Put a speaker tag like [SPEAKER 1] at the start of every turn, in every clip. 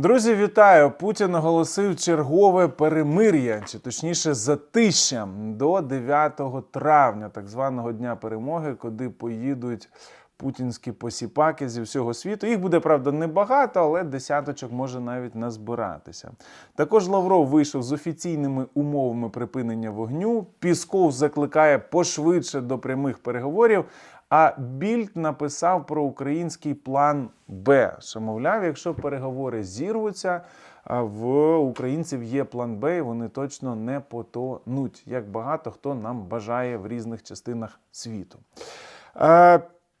[SPEAKER 1] Друзі, вітаю! Путін оголосив чергове перемир'я, чи точніше затища до 9 травня, так званого дня перемоги, куди поїдуть путінські посіпаки зі всього світу. Їх буде правда небагато, але десяточок може навіть назбиратися. Також Лавров вийшов з офіційними умовами припинення вогню. Пісков закликає пошвидше до прямих переговорів. А Більд написав про український план Б, що якщо переговори зірвуться, в українців є план Б, і вони точно не потонуть, як багато хто нам бажає в різних частинах світу.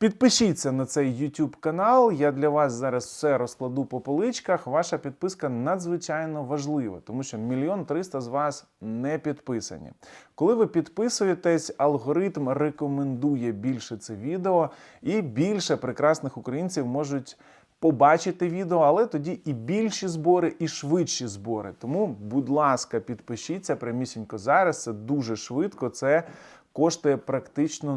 [SPEAKER 1] Підпишіться на цей YouTube канал. Я для вас зараз все розкладу по поличках. Ваша підписка надзвичайно важлива, тому що мільйон триста з вас не підписані. Коли ви підписуєтесь, алгоритм рекомендує більше це відео, і більше прекрасних українців можуть побачити відео, але тоді і більші збори, і швидші збори. Тому, будь ласка, підпишіться прямісінько зараз. Це дуже швидко. Це коштує практично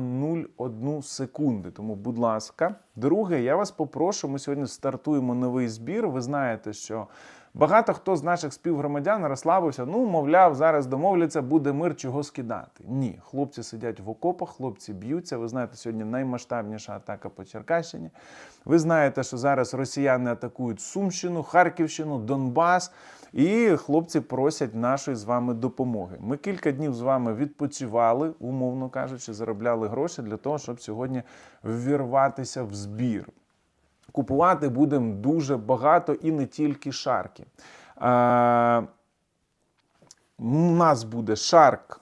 [SPEAKER 1] 0,1 секунди. Тому, будь ласка, друге, я вас попрошу. Ми сьогодні стартуємо новий збір. Ви знаєте, що багато хто з наших співгромадян розслабився. Ну, мовляв, зараз домовляться, буде мир, чого скидати. Ні, хлопці сидять в окопах, хлопці б'ються. Ви знаєте, сьогодні наймасштабніша атака по Черкащині. Ви знаєте, що зараз росіяни атакують Сумщину, Харківщину, Донбас. І хлопці просять нашої з вами допомоги. Ми кілька днів з вами відпочивали, умовно кажучи, заробляли гроші для того, щоб сьогодні ввірватися в збір. Купувати будемо дуже багато і не тільки шарки. А, у нас буде шарк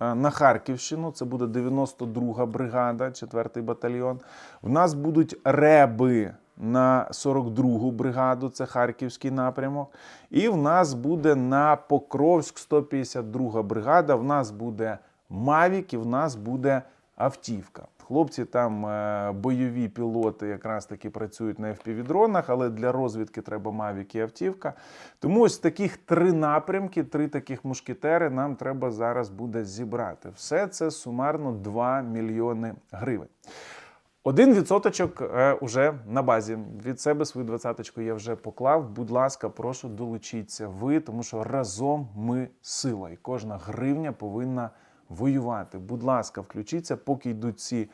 [SPEAKER 1] на Харківщину, це буде 92 бригада, 4-й батальйон. В нас будуть реби на 42-гу бригаду, це Харківський напрямок. І в нас буде на Покровськ 152 бригада. В нас буде Мавік і в нас буде автівка. Хлопці там е, бойові пілоти якраз таки працюють на FPV-дронах, але для розвідки треба Мавік і автівка. Тому ось таких три напрямки, три таких мушкетери нам треба зараз буде зібрати. Все це сумарно 2 мільйони гривень. Один відсоточок е, уже на базі. Від себе свою двадцяточку я вже поклав. Будь ласка, прошу долучіться ви, тому що разом ми сила, і кожна гривня повинна воювати. Будь ласка, включіться, поки йдуть ці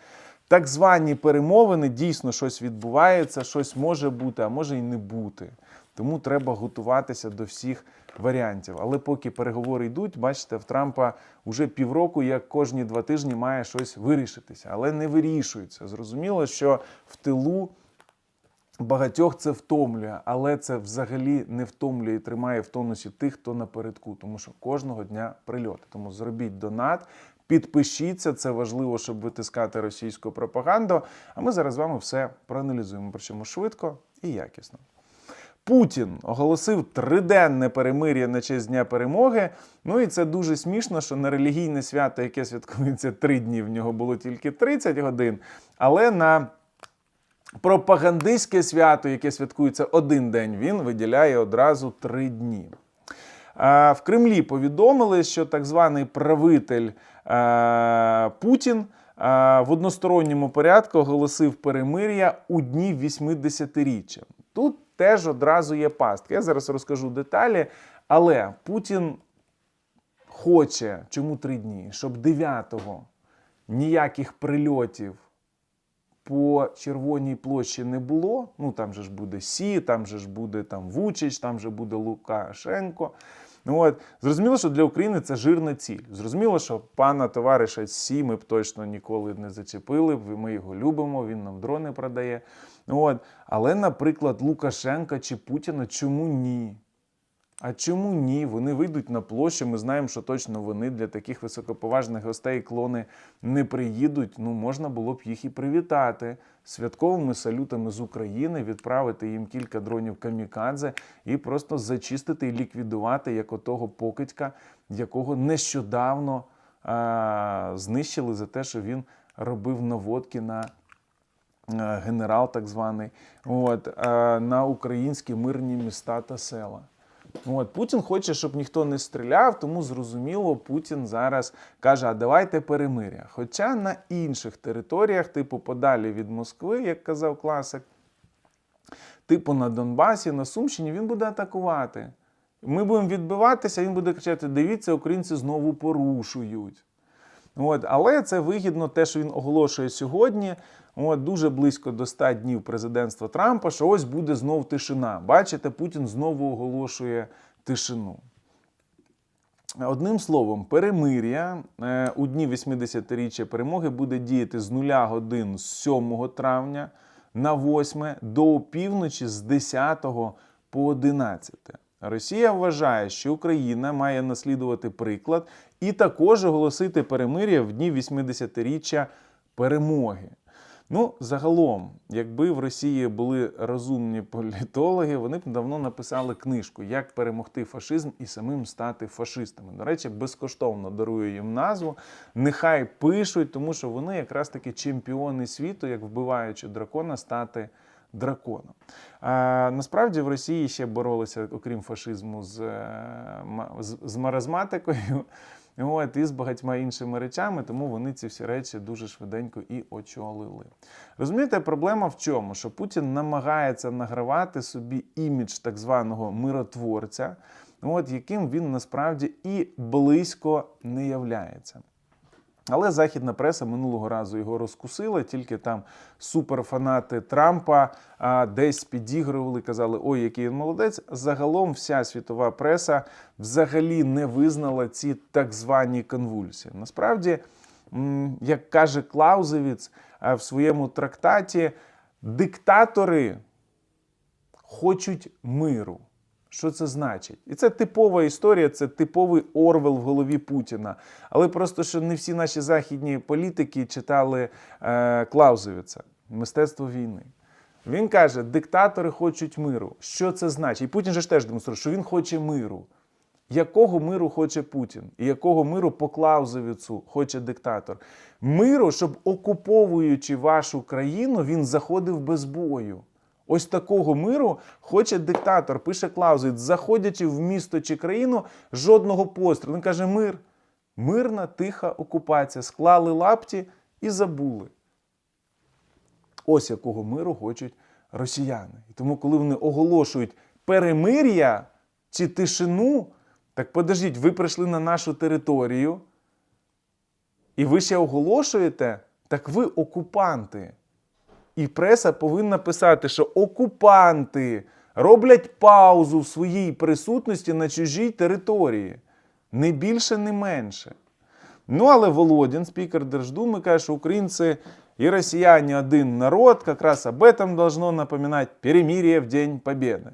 [SPEAKER 1] так звані перемовини. Дійсно, щось відбувається, щось може бути, а може і не бути. Тому треба готуватися до всіх варіантів. Але поки переговори йдуть, бачите, в Трампа вже півроку, як кожні два тижні має щось вирішитися, але не вирішується. Зрозуміло, що в тилу багатьох це втомлює, але це взагалі не втомлює і тримає в тонусі тих, хто напередку, тому що кожного дня прильоти. Тому зробіть донат. Підпишіться, це важливо, щоб витискати російську пропаганду. А ми зараз з вами все проаналізуємо, причому швидко і якісно. Путін оголосив триденне перемир'я на честь Дня перемоги. Ну і це дуже смішно, що на релігійне свято, яке святкується три дні, в нього було тільки 30 годин, але на пропагандистське свято, яке святкується один день, він виділяє одразу три дні. В Кремлі повідомили, що так званий правитель Путін в односторонньому порядку оголосив перемир'я у дні 80-річчя. Тут теж одразу є пастка. Я зараз розкажу деталі, але Путін хоче чому три дні, щоб 9-го ніяких прильотів по Червоній площі не було. Ну там же ж буде Сі, там же ж буде там Вучич, там же буде Лукашенко. Ну, от. Зрозуміло, що для України це жирна ціль. Зрозуміло, що пана товариша Сі ми б точно ніколи не зачепили. б, Ми його любимо, він нам дрони продає. Ну, От. Але, наприклад, Лукашенка чи Путіна чому ні? А чому ні? Вони вийдуть на площу. Ми знаємо, що точно вони для таких високоповажних гостей клони не приїдуть. Ну, можна було б їх і привітати святковими салютами з України, відправити їм кілька дронів камікадзе і просто зачистити і ліквідувати як отого покидька, якого нещодавно а, знищили за те, що він робив наводки на. Генерал, так званий, от, на українські мирні міста та села. От Путін хоче, щоб ніхто не стріляв, тому зрозуміло, Путін зараз каже: а давайте перемиря. Хоча на інших територіях, типу подалі від Москви, як казав класик, типу на Донбасі, на Сумщині, він буде атакувати. Ми будемо відбиватися, він буде кричати: дивіться, українці знову порушують. От, але це вигідно, те, що він оголошує сьогодні. От, дуже близько до 100 днів президентства Трампа, що ось буде знов тишина. Бачите, Путін знову оголошує тишину. Одним словом, перемир'я е, у дні 80-річчя перемоги буде діяти з 0 годин з 7 травня на 8 до опівночі з 10 по 11. Росія вважає, що Україна має наслідувати приклад і також оголосити перемир'я в дні 80-річчя перемоги. Ну, загалом, якби в Росії були розумні політологи, вони б давно написали книжку Як перемогти фашизм і самим стати фашистами. До речі, безкоштовно дарую їм назву. Нехай пишуть, тому що вони якраз таки чемпіони світу, як вбиваючи дракона, стати драконом. А, насправді в Росії ще боролися, окрім фашизму, з, е, з, з маразматикою. От, і з багатьма іншими речами, тому вони ці всі речі дуже швиденько і очолили. Розумієте, проблема в чому? Що Путін намагається награвати собі імідж так званого миротворця, от, яким він насправді і близько не являється. Але західна преса минулого разу його розкусила, тільки там суперфанати Трампа а, десь підігрували, казали, ой, який він молодець. Загалом вся світова преса взагалі не визнала ці так звані конвульсії. Насправді, як каже Клаузевіц в своєму трактаті, диктатори хочуть миру. Що це значить? І це типова історія, це типовий Орвел в голові Путіна. Але просто що не всі наші західні політики читали е, Клаузевіца Мистецтво війни. Він каже: диктатори хочуть миру. Що це значить? І Путін же ж теж демонструє, що він хоче миру. Якого миру хоче Путін? І якого миру по Клаузевіцу хоче диктатор? Миру, щоб окуповуючи вашу країну, він заходив без бою. Ось такого миру хоче диктатор, пише Клаузевіц, заходячи в місто чи країну, жодного пострілу. Він каже: мир, мирна, тиха окупація. Склали лапті і забули. Ось якого миру хочуть росіяни. І тому, коли вони оголошують перемир'я чи тишину, так подождіть, ви прийшли на нашу територію, і ви ще оголошуєте, так ви окупанти. І преса повинна писати, що окупанти роблять паузу в своїй присутності на чужій території. Не більше, не менше. Ну, але Володін, спікер Держдуми, каже, що українці і росіяни один народ, якраз об этом должно напоминати перемир'я в День Побєди.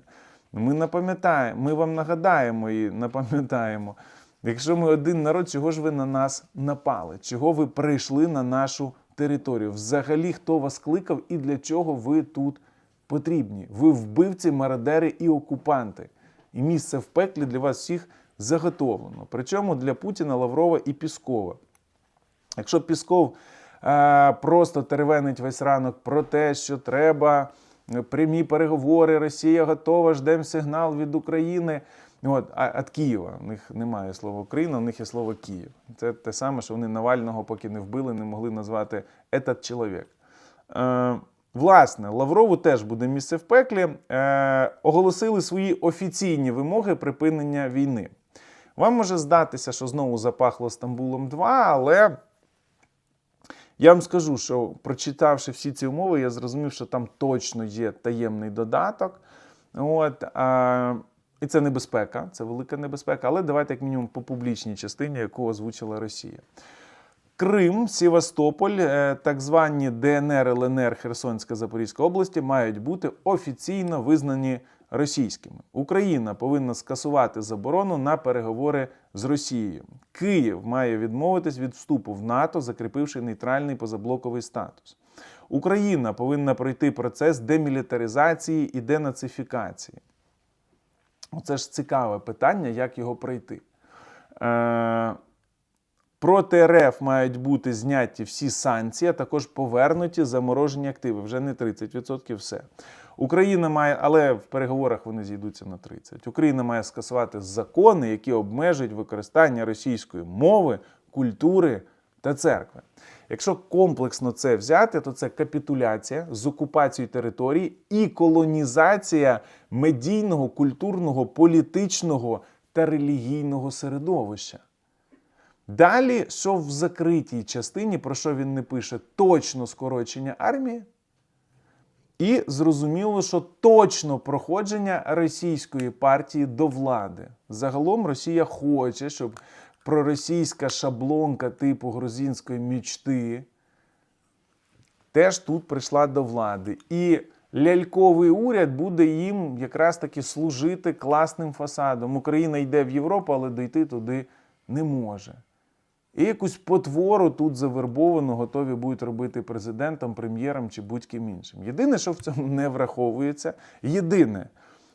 [SPEAKER 1] Ми напам'ятаємо, ми вам нагадаємо і напам'ятаємо. Якщо ми один народ, чого ж ви на нас напали? Чого ви прийшли на нашу територію? Взагалі, хто вас кликав і для чого ви тут потрібні? Ви вбивці, мародери і окупанти. І місце в пеклі для вас всіх заготовлено. Причому для Путіна, Лаврова і Піскова. Якщо Пісков е, просто теревенить весь ранок про те, що треба е, прямі переговори, Росія готова, ждемо сигнал від України. От, а від Києва. У них немає слова Україна, у них є слово Київ. Це те саме, що вони Навального, поки не вбили, не могли назвати «этот чоловік. Е, власне, Лаврову теж буде місце в пеклі. Е, оголосили свої офіційні вимоги припинення війни. Вам може здатися, що знову запахло Стамбулом 2, але я вам скажу, що прочитавши всі ці умови, я зрозумів, що там точно є таємний додаток. От, а, і це небезпека, це велика небезпека. Але давайте, як мінімум, по публічній частині, яку озвучила Росія. Крим, Севастополь, е, так звані ДНР, ЛНР, Херсонська Запорізька області мають бути офіційно визнані російськими. Україна повинна скасувати заборону на переговори з Росією. Київ має відмовитись від вступу в НАТО, закріпивши нейтральний позаблоковий статус. Україна повинна пройти процес демілітаризації і денацифікації. Оце ж цікаве питання, як його пройти. Е, Проти РФ мають бути зняті всі санкції, а також повернуті заморожені активи. Вже не 30%, все. Україна має, але в переговорах вони зійдуться на 30%. Україна має скасувати закони, які обмежують використання російської мови, культури та церкви. Якщо комплексно це взяти, то це капітуляція з окупацією території і колонізація медійного, культурного, політичного та релігійного середовища. Далі, що в закритій частині, про що він не пише, точно скорочення армії. І зрозуміло, що точно проходження російської партії до влади. Загалом Росія хоче, щоб проросійська шаблонка типу грузинської мічти теж тут прийшла до влади. І ляльковий уряд буде їм якраз таки служити класним фасадом. Україна йде в Європу, але дійти туди не може. І якусь потвору тут завербовану готові будуть робити президентом, прем'єром чи будь-ким іншим. Єдине, що в цьому не враховується, єдине,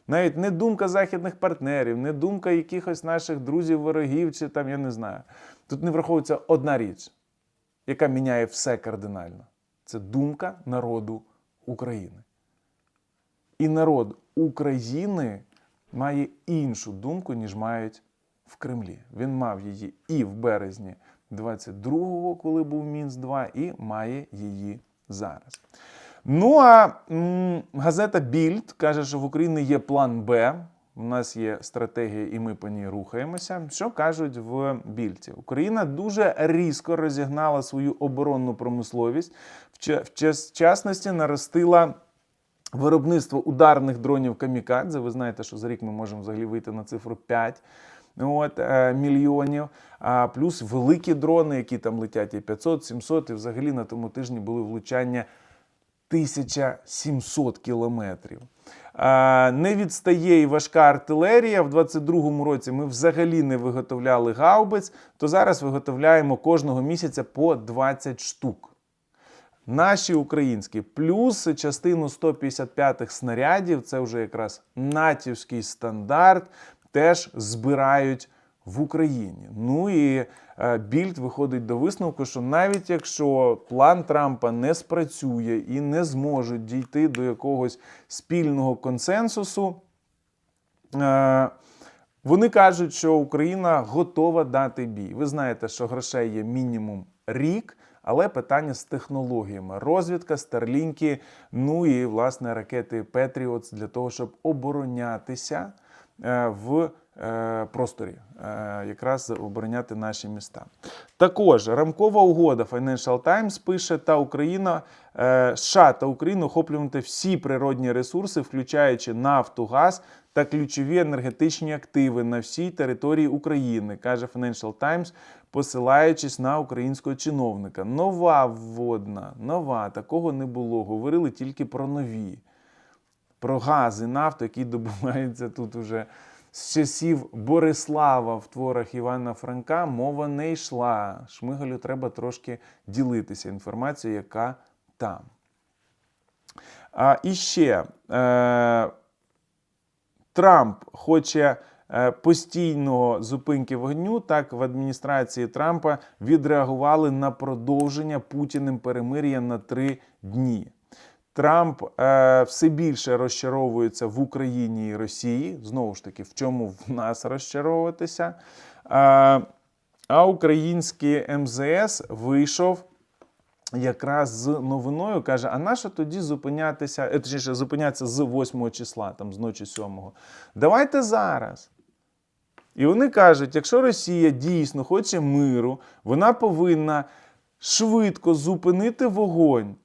[SPEAKER 1] навіть не думка західних партнерів, не думка якихось наших друзів, ворогів, чи там я не знаю. Тут не враховується одна річ, яка міняє все кардинально. Це думка народу України. І народ України має іншу думку, ніж мають в Кремлі. Він мав її і в березні 22-го, коли був Мінськ 2, і має її зараз. Ну а м, газета Більд каже, що в Україні є план Б. У нас є стратегія, і ми по ній рухаємося. Що кажуть в Більці? Україна дуже різко розігнала свою оборонну промисловість, в ча- в час- частності наростила виробництво ударних дронів камікадзе. Ви знаєте, що за рік ми можемо взагалі вийти на цифру 5 от, е, мільйонів. А плюс великі дрони, які там летять і 500, 700, і взагалі на тому тижні були влучання 1700 кілометрів. Не відстає і важка артилерія. В 22-му році ми взагалі не виготовляли гаубиць, то зараз виготовляємо кожного місяця по 20 штук. Наші українські, плюс частину 155-х снарядів, це вже якраз натівський стандарт, теж збирають в Україні. Ну і е, Більд виходить до висновку, що навіть якщо план Трампа не спрацює і не зможуть дійти до якогось спільного консенсусу, е, вони кажуть, що Україна готова дати бій. Ви знаєте, що грошей є мінімум рік. Але питання з технологіями. Розвідка, старлінки, ну і власне ракети Петріотс для того, щоб оборонятися е, в просторі, е, якраз обороняти наші міста. Також рамкова угода Financial Times пише, та Україна е, США та Україна охоплювати всі природні ресурси, включаючи нафту, газ та ключові енергетичні активи на всій території України, каже Financial Times, посилаючись на українського чиновника. Нова вводна, нова, такого не було. Говорили тільки про нові, про газ і нафту, які добуваються тут уже з часів Борислава в творах Івана Франка. Мова не йшла. Шмигалю треба трошки ділитися інформацією, яка там. А, і ще е, Трамп хоче е, постійного зупинки вогню. Так в адміністрації Трампа відреагували на продовження Путіним перемир'я на три дні. Трамп е, все більше розчаровується в Україні і Росії. Знову ж таки, в чому в нас розчаровуватися. Е, а український МЗС вийшов якраз з новиною каже: а нащо тоді зупинятися, е, точніше, зупинятися з 8 числа, там з ночі 7. Давайте зараз. І вони кажуть: якщо Росія дійсно хоче миру, вона повинна швидко зупинити вогонь.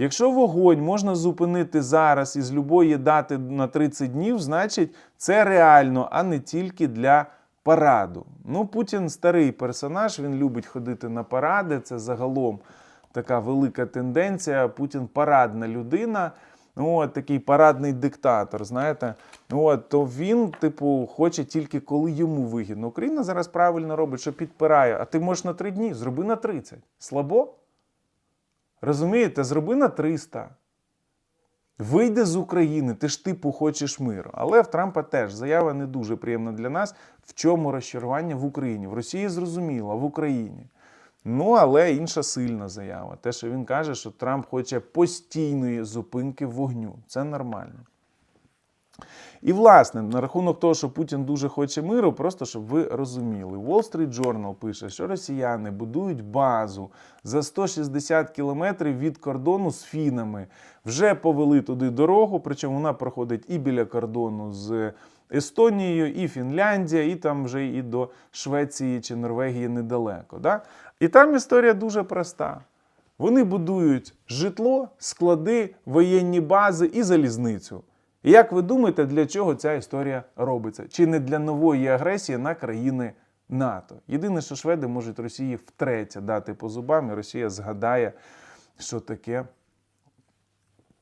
[SPEAKER 1] Якщо вогонь можна зупинити зараз із любої дати на 30 днів, значить це реально, а не тільки для параду. Ну, Путін старий персонаж, він любить ходити на паради. Це загалом така велика тенденція. Путін парадна людина. Ну, От, такий парадний диктатор, знаєте, от, то він, типу, хоче тільки коли йому вигідно. Україна зараз правильно робить, що підпирає. А ти можеш на три дні, зроби на 30. Слабо? Розумієте, зроби на 300. Вийди з України, ти ж типу хочеш миру. Але в Трампа теж заява не дуже приємна для нас. В чому розчарування в Україні? В Росії зрозуміло, в Україні. Ну, але інша сильна заява. Те, що він каже, що Трамп хоче постійної зупинки вогню. Це нормально. І, власне, на рахунок того, що Путін дуже хоче миру, просто щоб ви розуміли, Wall Street Journal пише, що росіяни будують базу за 160 кілометрів від кордону з фінами. Вже повели туди дорогу, причому вона проходить і біля кордону з Естонією, і Фінляндія, і там вже і до Швеції чи Норвегії недалеко. Да? І там історія дуже проста. Вони будують житло, склади, воєнні бази і залізницю. Як ви думаєте, для чого ця історія робиться? Чи не для нової агресії на країни НАТО? Єдине, що шведи можуть Росії втретє дати по зубам, і Росія згадає, що таке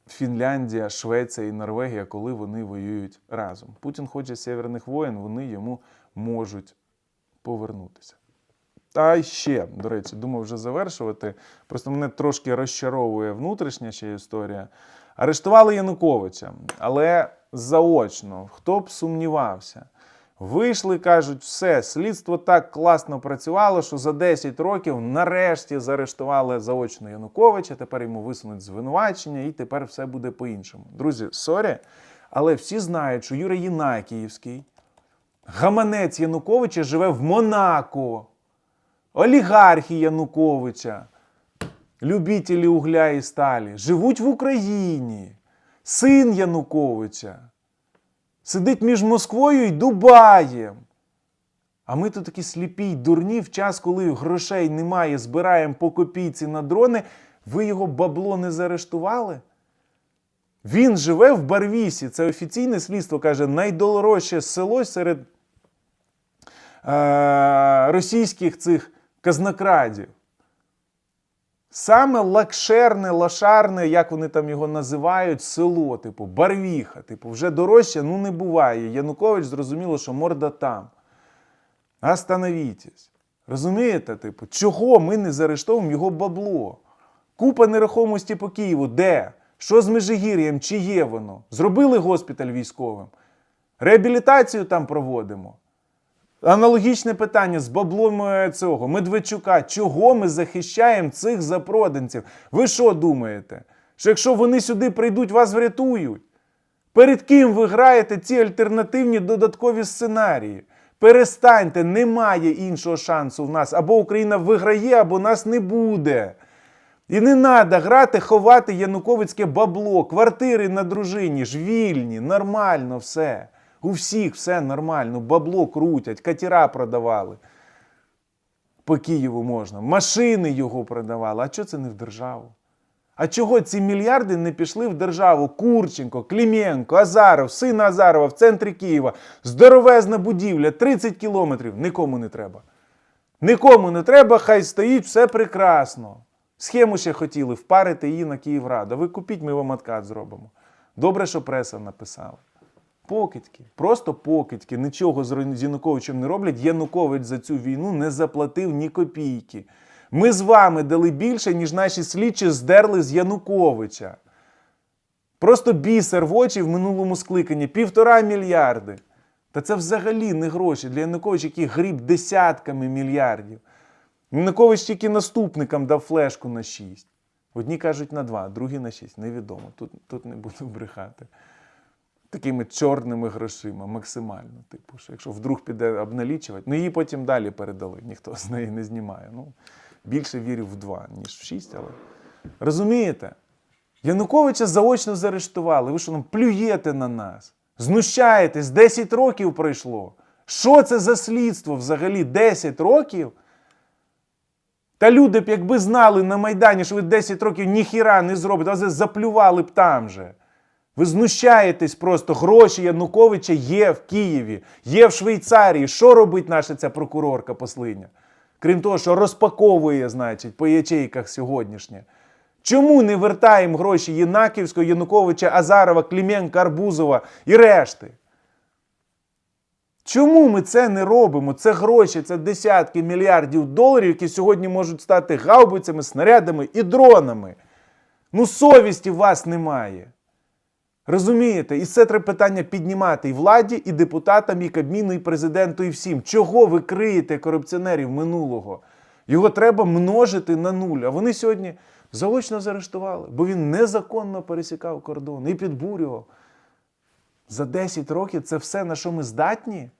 [SPEAKER 1] Фінляндія, Швеція і Норвегія, коли вони воюють разом. Путін хоче северних воєн, вони йому можуть повернутися. Та ще, до речі, думав вже завершувати. Просто мене трошки розчаровує внутрішня ще історія. Арештували Януковича, але заочно, хто б сумнівався. Вийшли, кажуть, все, слідство так класно працювало, що за 10 років нарешті заарештували заочно Януковича, тепер йому висунуть звинувачення, і тепер все буде по-іншому. Друзі, сорі, але всі знають, що Юрій Єнакіївський, гаманець Януковича живе в Монако, олігархи Януковича, любителі угля і сталі, живуть в Україні, син Януковича сидить між Москвою і Дубаєм. А ми тут такі сліпі й дурні в час, коли грошей немає, збираємо по копійці на дрони. Ви його бабло не заарештували? Він живе в Барвісі. Це офіційне слідство каже, найдорожче село серед е- російських цих казнокрадів. Саме лакшерне, лашарне, як вони там його називають, село, типу, Барвіха. Типу, вже дорожче ну не буває. Янукович зрозуміло, що морда там. Остановітесь. Розумієте, типу, чого ми не заарештовуємо його бабло? Купа нерухомості по Києву. Де? Що з Межигір'ям? Чи є воно? Зробили госпіталь військовим. Реабілітацію там проводимо. Аналогічне питання з баблом е, цього Медведчука. Чого ми захищаємо цих запроданців? Ви що думаєте? Що якщо вони сюди прийдуть, вас врятують? Перед ким ви граєте ці альтернативні додаткові сценарії? Перестаньте, немає іншого шансу в нас. Або Україна виграє, або нас не буде. І не треба грати, ховати януковицьке бабло, квартири на дружині ж вільні, нормально все. У всіх все нормально, бабло крутять, катера продавали. По Києву можна. Машини його продавали. А чого це не в державу? А чого ці мільярди не пішли в державу? Курченко, Кліменко, Азаров, син Азарова в центрі Києва. Здоровезна будівля, 30 кілометрів. Нікому не треба. Нікому не треба, хай стоїть, все прекрасно. Схему ще хотіли впарити її на Київраду. Ви купіть, ми вам откат зробимо. Добре, що преса написала. Покидьки, просто покидьки, нічого з Януковичем не роблять. Янукович за цю війну не заплатив ні копійки. Ми з вами дали більше, ніж наші слідчі здерли з Януковича. Просто бісер в очі в минулому скликанні півтора мільярди. Та це взагалі не гроші для Януковича, який гріб десятками мільярдів. Янукович тільки наступникам дав флешку на 6. Одні кажуть на 2, другі на 6. Невідомо. Тут, тут не буду брехати такими чорними грошима, максимально. Типу, що якщо вдруг піде обналічувати, ну її потім далі передали, ніхто з неї не знімає. Ну, Більше вірив в два, ніж в шість, але розумієте? Януковича заочно заарештували. Ви що нам плюєте на нас? Знущаєтесь, 10 років пройшло. Що це за слідство взагалі? 10 років? Та люди б, якби знали на Майдані, що ви 10 років ніхіра не зробите, а заплювали б там же. Ви знущаєтесь просто. Гроші Януковича є в Києві, є в Швейцарії. Що робить наша ця прокурорка послиня? Крім того, що розпаковує, значить, по ячейках сьогоднішнє. Чому не вертаємо гроші Єнаківського, Януковича, Азарова, Кліменка, Арбузова і решти? Чому ми це не робимо? Це гроші, це десятки мільярдів доларів, які сьогодні можуть стати гаубицями, снарядами і дронами. Ну, совісті у вас немає. Розумієте, і це треба питання піднімати і владі, і депутатам, і Кабміну, і президенту, і всім. Чого ви криєте корупціонерів минулого? Його треба множити на нуль. А вони сьогодні заочно заарештували, бо він незаконно пересікав кордон і підбурював. За 10 років це все, на що ми здатні?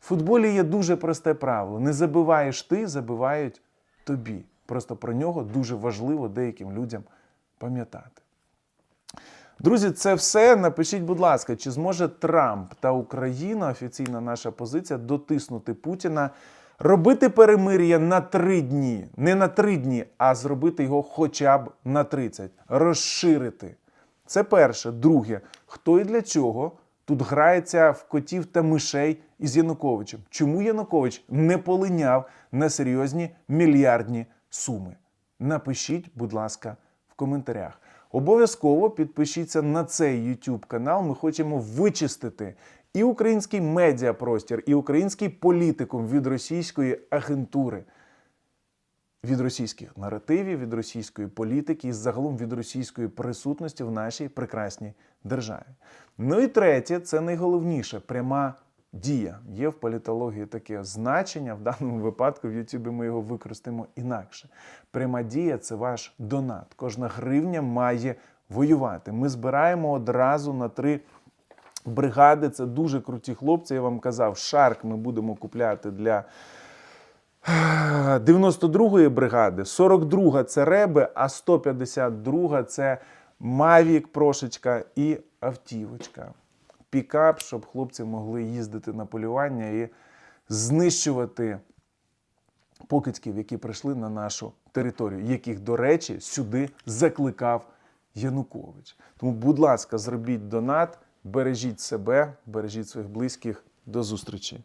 [SPEAKER 1] В футболі є дуже просте правило: не забиваєш ти, забивають тобі. Просто про нього дуже важливо деяким людям пам'ятати. Друзі, це все. Напишіть, будь ласка, чи зможе Трамп та Україна, офіційна наша позиція, дотиснути Путіна, робити перемир'я на три дні, не на три дні, а зробити його хоча б на 30, розширити. Це перше. Друге, хто і для чого тут грається в котів та мишей із Януковичем? Чому Янукович не полиняв на серйозні мільярдні суми? Напишіть, будь ласка, в коментарях. Обов'язково підпишіться на цей YouTube канал. Ми хочемо вичистити і український медіапростір, і український політикум від російської агентури від російських наративів, від російської політики і загалом від російської присутності в нашій прекрасній державі. Ну і третє, це найголовніше пряма дія. Є в політології таке значення. В даному випадку в Ютубі ми його використаємо інакше. Пряма дія це ваш донат. Кожна гривня має воювати. Ми збираємо одразу на три бригади. Це дуже круті хлопці. Я вам казав, шарк ми будемо купляти для. 92-ї бригади, 42-га це реби, а 152-га це Мавік, прошечка і автівочка. Пікап, щоб хлопці могли їздити на полювання і знищувати покидьків, які прийшли на нашу територію, яких, до речі, сюди закликав Янукович. Тому, будь ласка, зробіть донат, бережіть себе, бережіть своїх близьких. До зустрічі!